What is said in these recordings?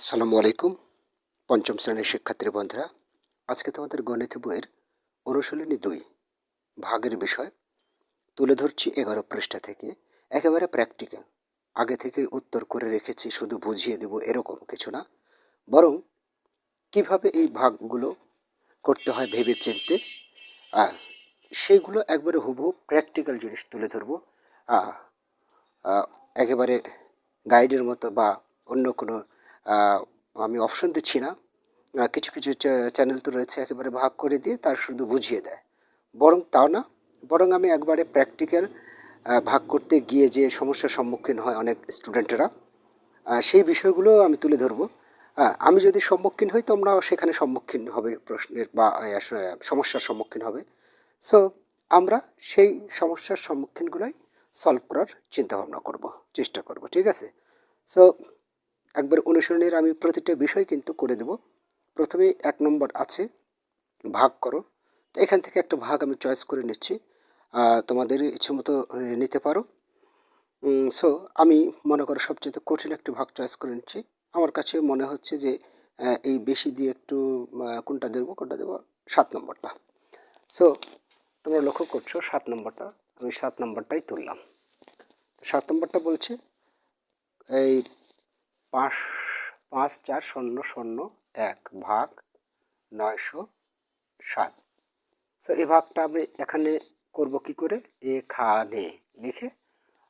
আসসালামু আলাইকুম, পঞ্চম শ্রেণির শিক্ষার্থী বন্ধুরা। আজকে তোমাদের গণিত বইয়ের অনুশীলনী দুই, ভাগের বিষয় তুলে ধরছি এগারো পৃষ্ঠা থেকে। একেবারে প্র্যাকটিক্যাল আগে থেকে উত্তর করে রেখেছি, শুধু বুঝিয়ে দেব এরকম কিছু না। বরং কীভাবে এই ভাগগুলো করতে হয় ভেবে চিনতে সেইগুলো একবারে হুবহু প্র্যাকটিক্যাল জিনিস তুলে ধরবো। একেবারে গাইডের মতো বা অন্য কোনো আমি অপশন দিচ্ছি না। কিছু কিছু চ্যানেল তো রয়েছে, একেবারে ভাগ করে দিয়ে তার শুধু বুঝিয়ে দেয়। বরং তাও না, বরং আমি একবারে প্র্যাকটিক্যাল ভাগ করতে গিয়ে যে সমস্যার সম্মুখীন হয় অনেক স্টুডেন্টেরা সেই বিষয়গুলো আমি তুলে ধরবো। আমি যদি সম্মুখীন হই, তোমরাও সেখানে সম্মুখীন হবে প্রশ্নের বা সমস্যার সম্মুখীন হবে। সো আমরা সেই সমস্যার সম্মুখীনগুলোই সলভ করার চিন্তাভাবনা করব, চেষ্টা করব, ঠিক আছে? সো একবার অনুসরণের আমি প্রতিটা বিষয় কিন্তু করে দেব। প্রথমে এক নম্বর আছে, ভাগ করো। তো এখান থেকে একটা ভাগ আমি চয়েস করে নিচ্ছি। তোমাদের ইচ্ছে মতো নিতে পারো। সো আমি মনে করো সবচেয়ে কঠিন একটি ভাগ চয়েস করে নিচ্ছি। আমার কাছে মনে হচ্ছে যে এই বেশি দিয়ে একটু কোনটা দেবো কোনটা দেবো? সাত নম্বরটা। সো তোমরা লক্ষ্য করছ, সাত নম্বরটা, আমি সাত নম্বরটাই তুললাম। সাত নম্বরটা বলছে, এই পাঁচ পাঁচ, চার, শূন্য শূন্য, এক ভাগ নয়শো সাত। সো এই ভাগটা আমি এখানে করব কি করে? এখানে লিখে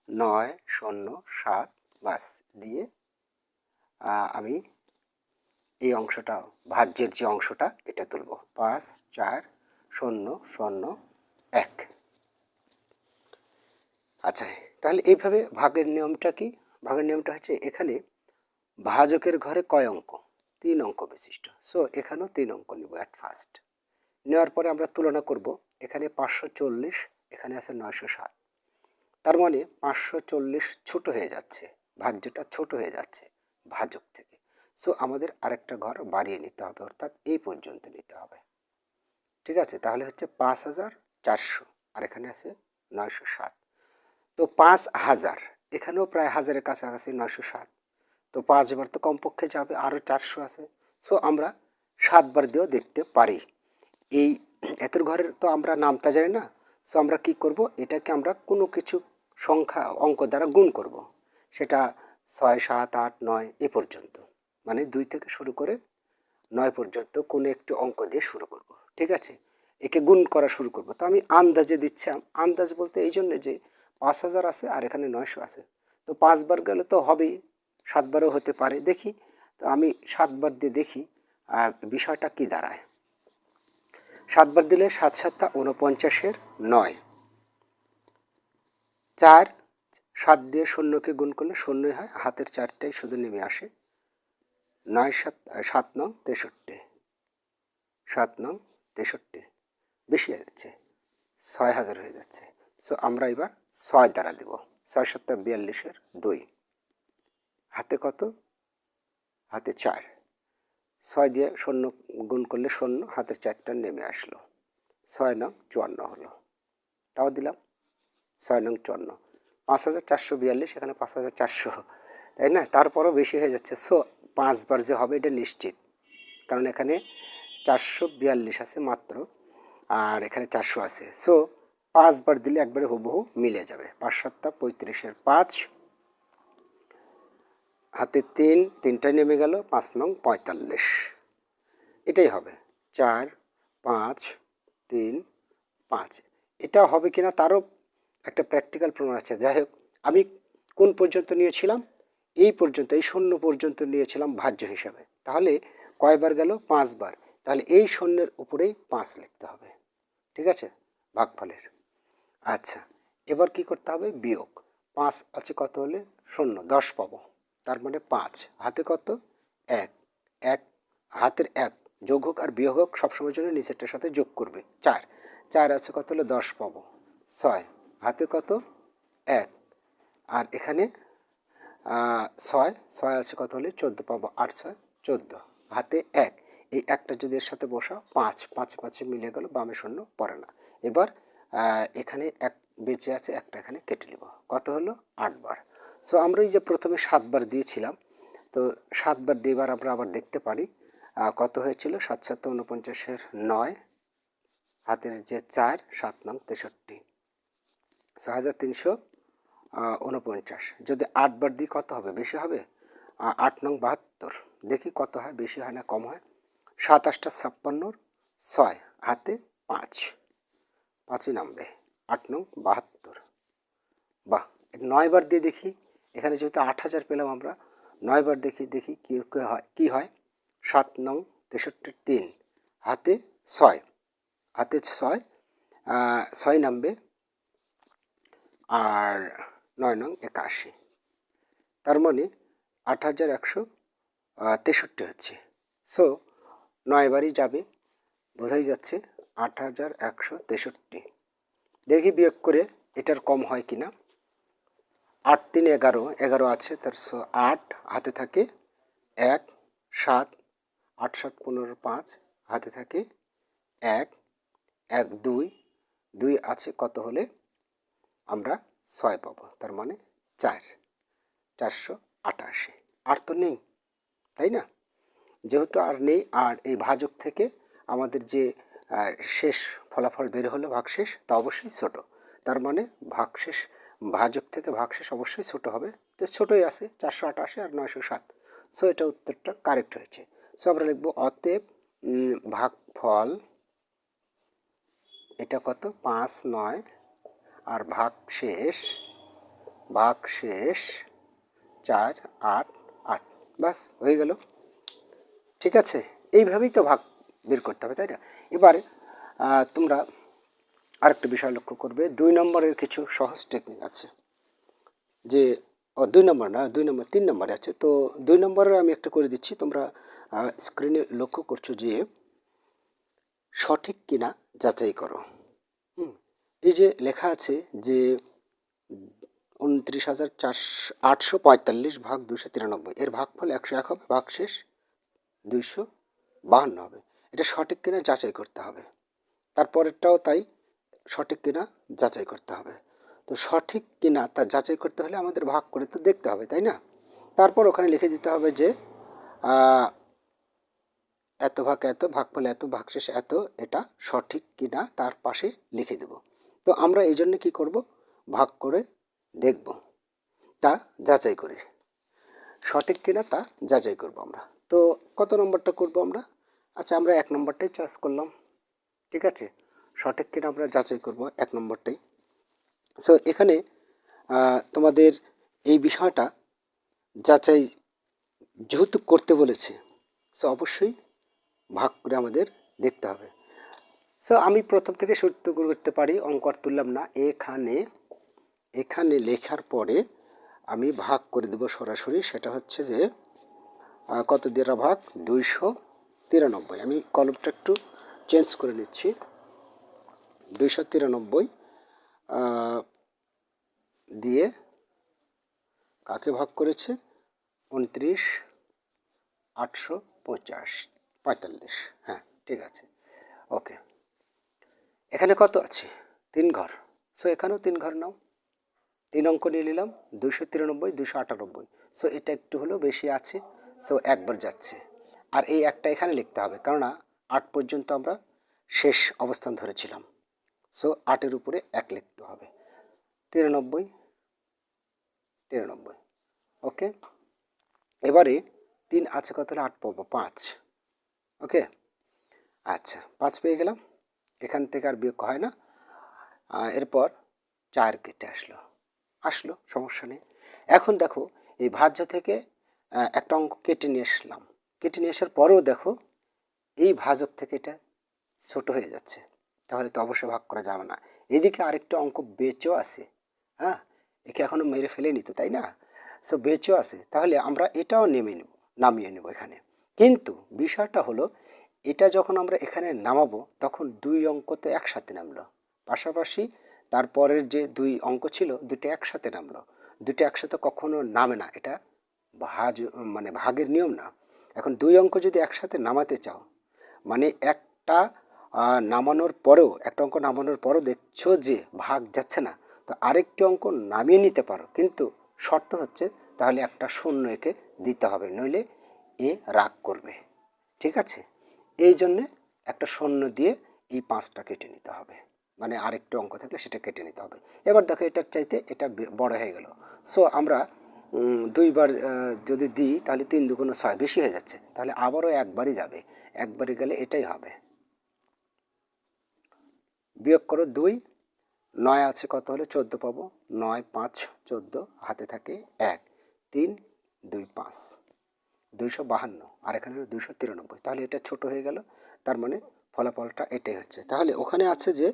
নয়, শূন্য, সাত বাস দিয়ে আমি এই অংশটা, ভাজ্যের যে অংশটা, এটা তুলব। পাঁচ, চার, শূন্য শূন্য, এক। আচ্ছা তাহলে এইভাবে ভাগের নিয়মটা কি? ভাগের নিয়মটা হচ্ছে এখানে ভাজকের ঘরে কয় অঙ্ক? তিন অঙ্ক বিশিষ্ট। সো এখানেও তিন অঙ্ক নিব অ্যাট ফার্স্ট নেওয়ার পরে আমরা তুলনা করব। এখানে পাঁচশো চল্লিশ, এখানে আছে নয়শো সাত তার মানে পাঁচশো চল্লিশ ছোটো হয়ে যাচ্ছে। ভাজ্যটা ছোট হয়ে যাচ্ছে ভাজক থেকে। সো আমাদের আরেকটা ঘর বাড়িয়ে নিতে হবে, অর্থাৎ এই পর্যন্ত নিতে হবে। ঠিক আছে? তাহলে হচ্ছে পাঁচ হাজার চারশো, আর এখানে আছে নয়শো সাত তো পাঁচ হাজার, এখানেও প্রায় হাজারের কাছাকাছি নয়শো সাত তো পাঁচবার তো কমপক্ষে যাবে আরও চারশো আছে। সো আমরা সাতবার দিয়েও দেখতে পারি। এই এতের ঘরের তো আমরা নামতা জানি না। সো আমরা কি করব? এটাকে আমরা কোনো কিছু সংখ্যা, অঙ্ক দ্বারা গুণ করব। সেটা ছয়, সাত, আট, নয়, এ পর্যন্ত। মানে দুই থেকে শুরু করে নয় পর্যন্ত কোনো একটি অঙ্ক দিয়ে শুরু করব। ঠিক আছে? একে গুণ করা শুরু করব। তো আমি আন্দাজে দিচ্ছিলাম আন্দাজ বলতে এই জন্য যে পাঁচ হাজার আছে আর এখানে নয়শো আছে। তো পাঁচবার গেলে তো হবেই। সাতবারও হতে পারে, দেখি। তো আমি সাতবার দিয়ে দেখি, আর বিষয়টা কি দাঁড়ায়। সাতবার দিলে সাত সাতটা উনপঞ্চাশের নয়। চার, সাত দিয়ে শূন্যকে গুণ করলে শূন্যই হয়, হাতের চারটাই শুধু নেমে আসে। নয় সাত সাত নং তেষট্টি। সাত নং তেষট্টি। বেশি হয়ে যাচ্ছে। ছয় হাজার হয়ে যাচ্ছে। সো আমরা এবার ছয় দ্বারা দেব। ছয় সাতটা বিয়াল্লিশের দুই। হাতে কত? হাতে চার। ছয় দিয়ে শূন্য গুণ করলে শূন্য হাতের চারটা নেমে আসলো। ছয় নং চুয়ান্ন হলো। তাও দিলাম। ছয় নং চুয়ান্ন। পাঁচ হাজার চারশো বিয়াল্লিশ, এখানে পাঁচ হাজার চারশো। তাই না? তারপরও বেশি হয়ে যাচ্ছে। সো, পাঁচবার যে হবে, এটা নিশ্চিত। কারণ এখানে চারশো বিয়াল্লিশ আছে মাত্র, আর এখানে চারশো আছে। সো, পাঁচবার দিলে একবারে হুবহু মিলে যাবে। পাঁচ সাতটা পঁয়ত্রিশের পাঁচ হাতে তিন তিনটা নেমে গেল, পাঁচ নং পঁয়তাল্লিশ। এটাই হবে। চার, পাঁচ, তিন, পাঁচ। এটা হবে কিনা তারও একটা প্র্যাকটিক্যাল প্রমাণ আছে। যাই হোক, আমি কোন পর্যন্ত নিয়েছিলাম? এই পর্যন্ত এই শূন্য পর্যন্ত নিয়েছিলাম ভাজ্য হিসাবে। তাহলে কয়বার গেল? পাঁচবার। তাহলে এই শূন্যের উপরেই পাঁচ লিখতে হবে। ঠিক আছে? ভাগফলের। আচ্ছা এবার কি করতে হবে? বিয়োগ। পাঁচ আছে কত হলে? শূন্য, দশ পাবো। তার মানে পাঁচ। হাতে কত? এক। এক, হাতের এক। যোগ হোক আর বিয়োগ হোক সবসময় জন্য নিচেরটার সাথে যোগ করবে। চার। চার আছে কত হলে দশ পাবো। ছয়। হাতে কত? এক। আর এখানে ছয়। ছয় আছে কত হলে চোদ্দ পাবো। আট ছয়, চোদ্দ। হাতে এক। এই একটা যদি এর সাথে বসাও, পাঁচ। পাঁচ, পাঁচে মিলে গেল, বামে শূন্য পড়ে না। এবার এখানে এক বেঁচে আছে, একটা এখানে কেটে নেব। কত হলো? আটবার সো আমরা এই যে প্রথমে সাতবার দিয়েছিলাম। তো সাতবার দিয়ে এবার আমরা আবার দেখতে পারি। কত হয়েছিল? সাত সাত উনপঞ্চাশের নয়, হাতের যে চার, সাত নং তেষট্টি। ছ হাজার তিনশো উনপঞ্চাশ যদি আটবার দিই, কত হবে? বেশি হবে? আট নং বাহাত্তর। দেখি কত হয়? বেশি হয় না কম হয়? সাতাশটা ছাপ্পান্নর ছয়, হাতে পাঁচ। পাঁচই নামবে আট নং বাহাত্তর। বাহ! নয়বার দিয়ে দেখি। এখানে যেহেতু আট হাজার পেলাম আমরা, নয়বার দেখি দেখি কী হয় কী হয়? সাত নং তেষট্টি তিন, হাতে ছয় হাতে ছয় ছয় নামবে, আর নয় নং একাশি। তার মানে আট হাজার একশো তেষট্টি হচ্ছে। সো নয়বারই যাবে, বোঝাই যাচ্ছে আট হাজার একশো তেষট্টি। দেখি বিয়োগ করে এটার কম হয় কি না আট তিন এগারো এগারো আছে, তার আট, হাতে থাকে এক, সাত, আট, সাত, পনেরো, পাঁচ, হাতে থাকে এক এক, দুই দুই আছে, কত হলে আমরা ছয় পাবো, তার মানে চার, চারশো আটাশি। আর তো নেই, তাই না? যেহেতু আর নেই, আর এই ভাজক থেকে আমাদের যে শেষ ফলাফল বের হলো, ভাগশেষ, তা অবশ্যই ছোট, তার মানে ভাগশেষ ভাজক থেকে ভাগশেষ অবশ্যই ছোট হবে। তো ছোটই আছে চারশো আটাশি আর নয়শো সাত। সো এটা উত্তরটা কারেক্ট হয়েছে। সো আমরা লিখব অতএব উম, ভাগফল এটা কত? পাঁচ নয়। আর ভাগ শেষ ভাগ শেষ চার আট আট। বাস হয়ে গেল। ঠিক আছে? এইভাবেই তো ভাগ বের করতে হবে তাই না? এবারে তোমরা আরেকটা বিষয় লক্ষ্য করবে, দুই নম্বরের কিছু সহজ টেকনিক আছে। যে, ও দুই নম্বর না, দুই নম্বর, তিন নম্বরে আছে। তো দুই নম্বরের আমি একটা করে দিচ্ছি, তোমরা স্ক্রিনে লক্ষ্য করছ যে, সঠিক কিনা যাচাই করো। এই যে লেখা আছে যে, উনত্রিশ হাজার চারশো, আটশো পঁয়তাল্লিশ ভাগ দুশো তিরানব্বই, এর ভাগফল একশো এক হবে ভাগ শেষ দুইশো বাহান্ন হবে। এটা সঠিক কিনা যাচাই করতে হবে। তারপরেরটাও তাই সঠিক কিনা যাচাই করতে হবে। তো সঠিক কিনা তা যাচাই করতে হলে আমাদের ভাগ করে তো দেখতে হবে, তাই না? তারপর ওখানে লিখে দিতে হবে যে এত ভাগ এত ভাগ ফলে এত, ভাগশেষ এত, এটা সঠিক কিনা তার পাশে লিখে দেব। তো আমরা এই জন্য কী করব? ভাগ করে দেখব। তা যাচাই করে। সঠিক কিনা তা যাচাই করব আমরা। তো কত নম্বরটা করব আমরা? আচ্ছা আমরা এক নম্বরটাই চয়েস করলাম। ঠিক আছে? সঠিক কিনা আমরা যাচাই করব, এক নম্বরটাই। সো এখানে তোমাদের এই বিষয়টা যাচাই যেহেতু করতে বলেছে সো অবশ্যই ভাগ করে আমাদের দেখতে হবে। সো আমি প্রথম থেকে শুরু করতে পারি, অঙ্ক তুললাম না। এখানে এখানে লেখার পরে আমি ভাগ করে দেবো সরাসরি, সেটা হচ্ছে যে কত দেড়া ভাগ? দুইশো তিরানব্বই। আমি কলমটা একটু চেঞ্জ করে নিচ্ছি। দুইশো তিরানব্বই দিয়ে কাকে ভাগ করেছে? উনত্রিশ, আটশো পঞ্চাশ পঁয়তাল্লিশ। হ্যাঁ ঠিক আছে। ওকে। এখানে কত আছে? তিন ঘর। সো এখানেও তিন ঘর নাও। তিন অঙ্ক নিয়ে নিলাম। দুশো তিরানব্বই দুশো আটানব্বই। সো এটা একটু হলেও বেশি আছে। সো একবার যাচ্ছে। আর এই একটা এখানে লিখতে হবে। কেননা, আট পর্যন্ত আমরা শেষ অবস্থান ধরেছিলাম। সো আটের উপরে এক লিখতে হবে। তিরানব্বই তিরানব্বই। ওকে এবারে তিন আছে কত আট পাবো, পাঁচ। ওকে আচ্ছা পাঁচ পেয়ে গেলাম। এখান থেকে আর বিয়োগ হয় না। এরপর চার কেটে আসলো। আসলো, সমস্যা নেই। এখন দেখো, এই ভাজ্য থেকে একটা অঙ্ক কেটে নিয়ে আসলাম কেটে নিয়ে আসার পরেও দেখো, এই ভাজক থেকে এটা ছোট হয়ে যাচ্ছে। তাহলে তো অবশ্যই ভাগ করা যাবে না। এদিকে আরেকটা অঙ্ক বেচও আছে হ্যাঁ? একে এখনও মেরে ফেলে নিত তাই না? সো বেচও আছে। তাহলে আমরা এটাও নেমে নেব, নামিয়ে নেব এখানে। কিন্তু বিষয়টা হলো, এটা যখন আমরা এখানে নামাবো, তখন দুই অঙ্ক তো একসাথে নামলো। পাশাপাশি তারপরের যে দুই অঙ্ক ছিল, দুটো একসাথে নামলো। দুটো একসাথে কখনো নামে না, এটা ভাজ মানে ভাগের নিয়ম না। এখন দুই অঙ্ক যদি একসাথে নামাতে চাও মানে একটা নামানোর পরেও, একটা অঙ্ক নামানোর পরেও দেখছ যে ভাগ যাচ্ছে না। তো আরেকটি অঙ্ক নামিয়ে নিতে পারো, কিন্তু শর্ত হচ্ছে তাহলে একটা শূন্য একে দিতে হবে, নইলে এ রাগ করবে। ঠিক আছে? এই জন্যে একটা শূন্য দিয়ে এই পাঁচটা কেটে নিতে হবে। মানে আরেকটু অঙ্ক থাকলে সেটা কেটে নিতে হবে। এবার দেখো, এটার চাইতে এটা বড় হয়ে গেল। সো আমরা দুইবার যদি দিই, তাহলে তিন দুগুণ ছয় বেশি হয়ে যাচ্ছে। তাহলে আবারও একবারই যাবে। একবারই গেলে এটাই হবে। বিয়োগ করো দুই। নয় আছে কত হলে? চোদ্দ পাবো। নয়, পাঁচ, চোদ্দ, হাতে থাকে এক। তিন, দুই, পাঁচ। দুইশো বাহান্ন। আর এখানে হলো দুইশো তিরানব্বই। তাহলে এটা ছোট হয়ে গেল। তার মানে ফলাফলটা এটাই হচ্ছে। তাহলে ওখানে আছে যে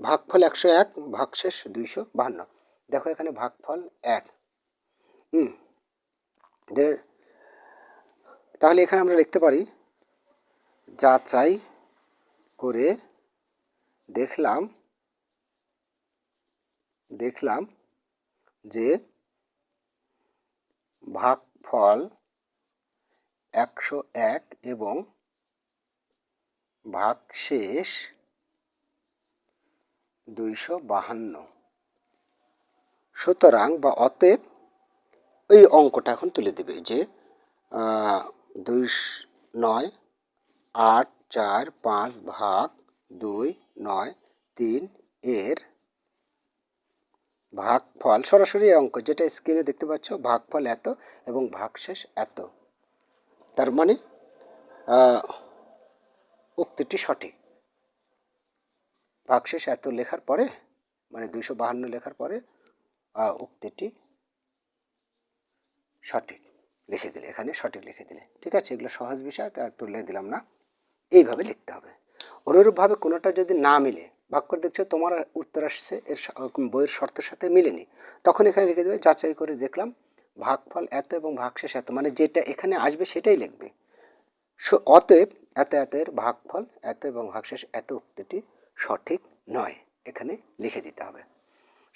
ভাগফল একশো এক, ভাগশেষ দুইশো বাহান্ন। দেখো এখানে ভাগফল এক। হুম। তাহলে এখানে আমরা লিখতে পারি যাচাই করে দেখলাম দেখলাম যে ভাগফল একশো এক এবং ভাগশেষ দুইশো বাহান্ন। সুতরাং বা অতএব এই অঙ্কটা এখন তুলে দেবে যে দুই নয় আট চার পাঁচ ভাগ দুই নয় তিন এর ভাগফল সরাসরি অঙ্ক, যেটা স্ক্রিনে দেখতে পাচ্ছ, ভাগফল এত এবং ভাগশেষ এত। তার মানে উক্তিটি সঠিক। ভাগশেষ এত লেখার পরে মানে দুইশো বাহান্ন লেখার পরে উক্তিটি সঠিক। লিখে দিলে, এখানে সঠিক লিখে দিলে। ঠিক আছে, এগুলো সহজ বিষয়, তা তুলে দিলাম না। এইভাবে লিখতে হবে। অনুরূপভাবে কোনোটা যদি না মিলে, ভাগ করে দেখছ তোমার উত্তর আসছে, এর বইয়ের শর্তের সাথে মিলেনি। তখন এখানে লিখে দেবে, যাচাই করে দেখলাম, ভাগফল এত এবং ভাগশেষ এত। মানে যেটা এখানে আসবে সেটাই লিখবে। সো অতএব এত এতের ভাগফল এত এবং ভাগশেষ এত উক্তিটি সঠিক নয়, এখানে লিখে দিতে হবে।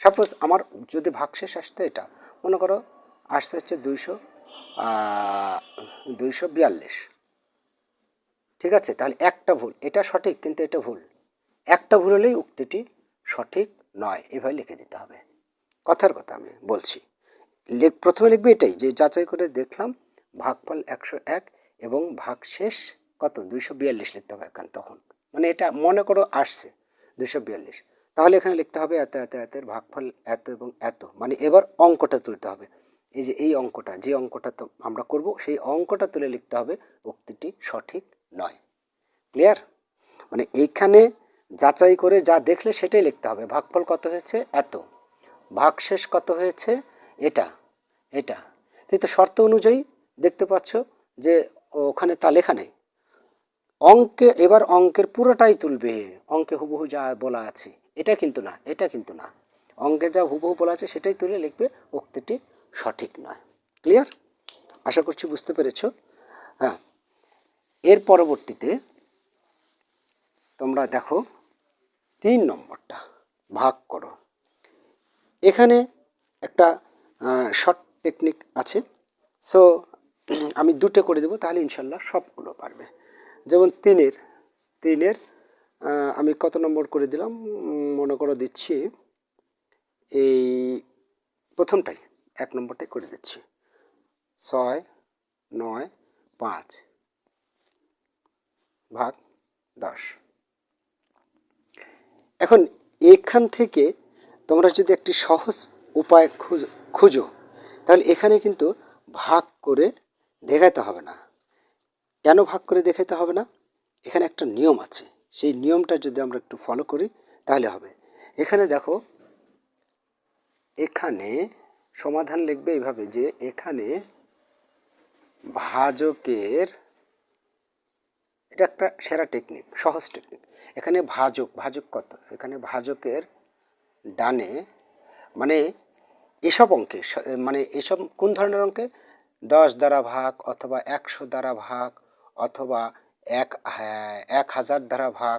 সাপোজ আমার যদি ভাগশেষ আসতো এটা, মনে করো আসছে হচ্ছে দুইশো দুইশো বিয়াল্লিশ। ঠিক আছে? তাহলে একটা ভুল। এটা সঠিক, কিন্তু এটা ভুল। একটা ভুল হলেই উক্তিটি সঠিক নয়। এভাবে লিখে দিতে হবে। কথার কথা আমি বলছি। লেখ, প্রথমে লিখবে এটাই, যে যাচাই করে দেখলাম ভাগফল একশো এক এবং ভাগ শেষ কত? দুইশো বিয়াল্লিশ লিখতে হবে এখন তখন। মানে এটা মনে করো আসছে, দুইশো বিয়াল্লিশ। তাহলে এখানে লিখতে হবে এত এত এতের ভাগফল এত এবং এত। মানে এবার অঙ্কটা তুলতে হবে। এই যে এই অঙ্কটা, যে অঙ্কটা তো আমরা করব, সেই অঙ্কটা তুলে লিখতে হবে উক্তিটি সঠিক নয়। ক্লিয়ার মানে এইখানে যাচাই করে যা দেখলে সেটাই লিখতে হবে। ভাগফল কত হয়েছে? এত। ভাগশেষ কত হয়েছে? এটা। এটা। কিন্তু শর্ত অনুযায়ী দেখতে পাচ্ছ যে ওখানে তা লেখা নেই। অঙ্কে, এবার অঙ্কের পুরোটাই তুলবে। অঙ্কে হুবহু যা বলা আছে। এটা কিন্তু না, এটা কিন্তু না। অঙ্কে যা হুবহু বলা আছে সেটাই তুলে লিখবে। উক্তিটি সঠিক নয়। ক্লিয়ার আশা করছি বুঝতে পেরেছ। হ্যাঁ। এর পরবর্তীতে তোমরা দেখো তিন নম্বরটা, ভাগ করো। এখানে একটা শর্ট টেকনিক আছে। সো আমি দুটো করে দেবো, তাহলে ইনশাল্লাহ সবগুলো পারবে। যেমন তিনের তিনের আমি কত নম্বর করে দিলাম? মনে করো দিচ্ছি, এই প্রথমটাই, এক নম্বরটাই করে দিচ্ছি। ছয়, নয়, পাঁচ। ভাগ দশ এখন এখান থেকে তোমরা যদি একটি সহজ উপায় খুঁজ, খুঁজো, তাহলে এখানে কিন্তু ভাগ করে দেখাতে হবে না। কেন ভাগ করে দেখাতে হবে না? এখানে একটা নিয়ম আছে। সেই নিয়মটা যদি আমরা একটু ফলো করি, তাহলে হবে। এখানে দেখো, এখানে সমাধান লিখবে এইভাবে যে এখানে ভাজকের এটা একটা সেরা টেকনিক সহজ টেকনিক এখানে ভাজক ভাজক কত? এখানে ভাজকের ডানে মানে এসব অঙ্কে মানে এসব কোন ধরনের অঙ্কে? দশ দ্বারা ভাগ অথবা একশো দ্বারা ভাগ অথবা এক এক হাজার দ্বারা ভাগ।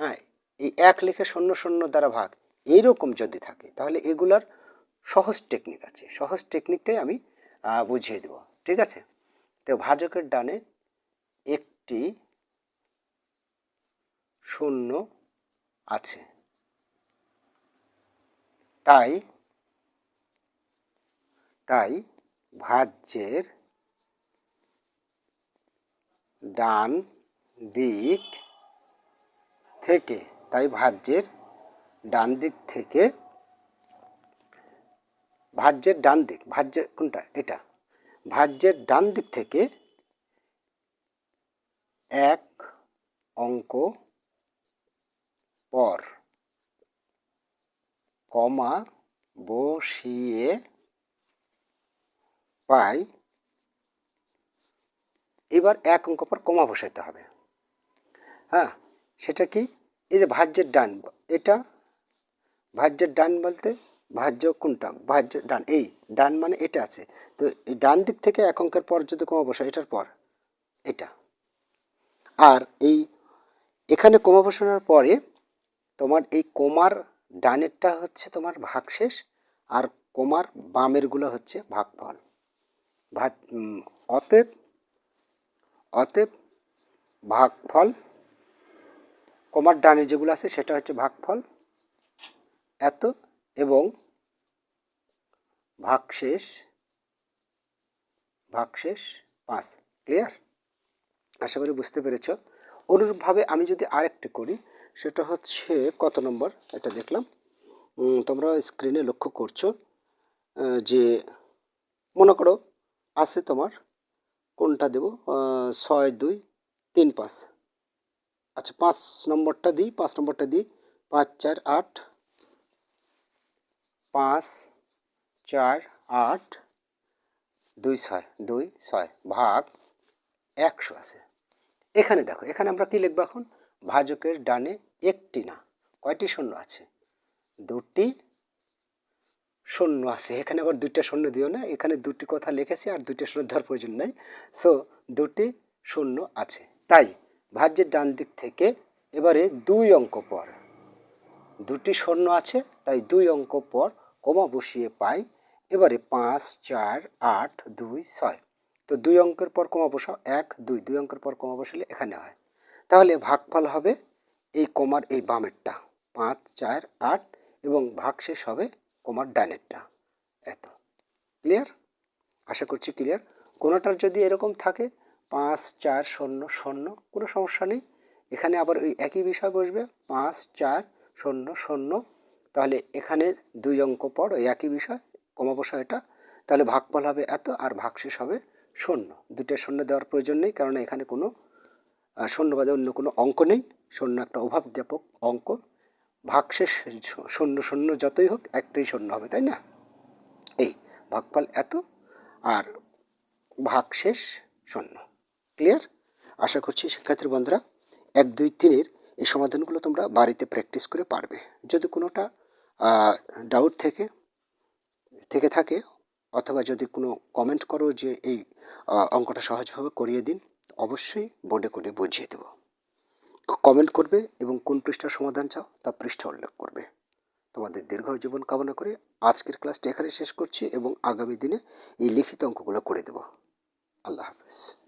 হ্যাঁ এই এক লিখে শূন্য শূন্য দ্বারা ভাগ, এইরকম যদি থাকে, তাহলে এগুলার সহজ টেকনিক আছে। সহজ টেকনিকটাই আমি বুঝিয়ে দেব। ঠিক আছে? তো ভাজকের ডানে একটি শূন্য আছে। তাই তাই ভাজ্যের ডান দিক থেকে, তাই ভাজ্যের ডান দিক থেকে, ভাজ্যের ডান দিক ভাজ্যের কোনটা? এটা। ভাজ্যের ডান দিক থেকে এক অঙ্ক পর। কমা বসিয়ে পাই। এবার এক অঙ্ক পর কমা বসাইতে হবে। হ্যাঁ সেটা কি? এই যে ভাজ্যের ডান, এটা ভাজ্যের ডান বলতে ভাজ্য কোনটা? ভাজ্য ডান, এই ডান মানে এটা আছে। তো ডান দিক থেকে এক অঙ্কের পর যদি কমা বসাই, এটার পর এটা। আর এই, এখানে কমা বসানোর পরে তোমার এই কোমার ডানেরটা হচ্ছে তোমার ভাগশেষ আর কোমার বামেরগুলো হচ্ছে ভাগফল। ভাগ অতএব অতএব ভাগফল, কোমার ডানে যেগুলো আছে সেটা হচ্ছে ভাগফল, এত এবং ভাগশেষ ভাগশেষ পাঁচ। ক্লিয়ার? আশা করি বুঝতে পেরেছ। অনুরূপভাবে আমি যদি আরেকটি করি, সেটা হচ্ছে কত নম্বর? এটা দেখলাম। তোমরা স্ক্রিনে লক্ষ্য করছ যে মনে করো আছে তোমার, কোনটা দেব? ছয়, দুই, তিন, পাঁচ। আচ্ছা পাঁচ নম্বরটা দিই, পাঁচ নম্বরটা দিই। পাঁচ, চার, আট। পাঁচ, চার, আট, দুই, ছয়। দুই, ছয়। ভাগ একশো আছে। এখানে দেখো, এখানে আমরা কি লিখব এখন? ভাজকের ডানে একটি না, কয়টি শূন্য আছে? দুটি শূন্য আছে। এখানে আবার দুইটা শূন্য দিও না, এখানে দুটি কথা লিখেছি আর দুইটা শূন্য দেওয়ার প্রয়োজন নাই। সো দুটি শূন্য আছে। তাই, ভাজ্যের ডান দিক থেকে এবারে দুই অঙ্ক পর, দুটি শূন্য আছে, তাই দুই অঙ্ক পর কমা বসিয়ে পাই। এবারে পাঁচ, চার, আট, দুই, ছয়। তো দুই অঙ্কের পর কমা বসাও এক, দুই দুই অঙ্কের পর কমা বসালে এখানে হয়। তাহলে ভাগফল হবে এই কমার এই বামেরটা, পাঁচ, চার, আট, এবং ভাগশেষ হবে কমার ডানেরটা এত। ক্লিয়ার? আশা করছি ক্লিয়ার। কোনোটার যদি এরকম থাকে, পাঁচ, চার, শূন্য শূন্য, কোনো সমস্যা নেই। এখানে আবার ওই একই বিষয় বসবে, পাঁচ, চার, শূন্য শূন্য। তাহলে এখানে দুই অঙ্ক পর ওই একই বিষয় কমা বসা এটা। তাহলে ভাগফল হবে এত আর ভাগশেষ হবে শূন্য। দুটো শূন্য দেওয়ার প্রয়োজন নেই, কারণ এখানে কোনো শূন্য বাদে অন্য কোনো অঙ্ক নেই। শূন্য একটা অভাব জ্ঞাপক অঙ্ক। ভাগশেষ শূন্য শূন্য যতই হোক, একটাই শূন্য হবে, তাই না? এই ভাগফল এত, আর ভাগশেষ শূন্য। ক্লিয়ার? আশা করছি শিক্ষার্থী বন্ধুরা, এক দুই তিনের এই সমাধানগুলো তোমরা বাড়িতে প্র্যাকটিস করে পারবে। যদি কোনোটা ডাউট থেকে থেকে থাকে, অথবা যদি কোনো কমেন্ট করো যে এই অঙ্কটা সহজভাবে করিয়ে দিন। অবশ্যই বোর্ডে করে বুঝিয়ে দেব। কমেন্ট করবে এবং কোন পৃষ্ঠার সমাধান চাও তা পৃষ্ঠা উল্লেখ করবে। তোমাদের দীর্ঘ জীবন কামনা করে আজকের ক্লাসটি এখানে শেষ করছি এবং আগামী দিনে এই লিখিত অঙ্কগুলো করে দেব। আল্লাহ হাফেজ।